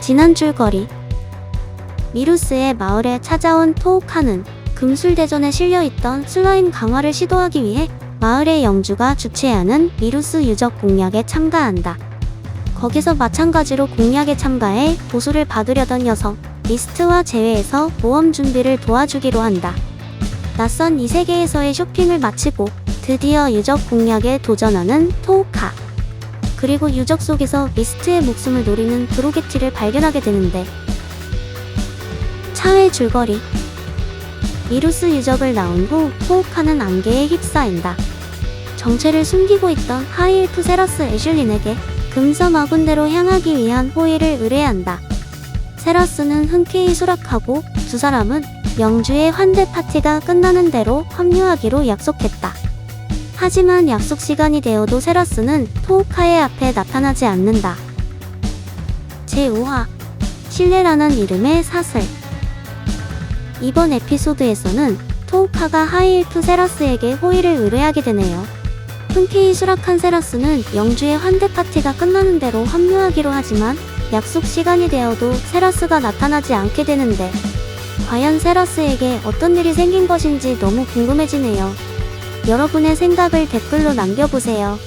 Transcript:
지난 줄거리 미루스의 마을에 찾아온 토우카는 금술대전에 실려있던 슬라임 강화를 시도하기 위해 마을의 영주가 주최하는 미루스 유적 공략에 참가한다. 거기서 마찬가지로 공략에 참가해 보수를 받으려던 녀석 리스트와 제외해서 모험 준비를 도와주기로 한다. 낯선 이 세계에서의 쇼핑을 마치고 드디어 유적 공략에 도전하는 토우카. 그리고 유적 속에서 미스트의 목숨을 노리는 브로게티를 발견하게 되는데 차회 줄거리 미루스 유적을 나온 후 토우카는 안개에 휩싸인다. 정체를 숨기고 있던 하이엘프 세러스 애슐린에게 금섬 아군대로 향하기 위한 호의를 의뢰한다. 세러스는 흔쾌히 수락하고 두 사람은 영주의 환대 파티가 끝나는 대로 합류하기로 약속했다. 하지만 약속 시간이 되어도 세러스는 토우카의 앞에 나타나지 않는다. 제5화 신뢰라는 이름의 사슬 이번 에피소드에서는 토우카가 하이일프 세러스에게 호의를 의뢰하게 되네요. 흔쾌히 수락한 세러스는 영주의 환대 파티가 끝나는 대로 합류하기로 하지만 약속 시간이 되어도 세러스가 나타나지 않게 되는데 과연 세러스에게 어떤 일이 생긴 것인지 너무 궁금해지네요. 여러분의 생각을 댓글로 남겨보세요.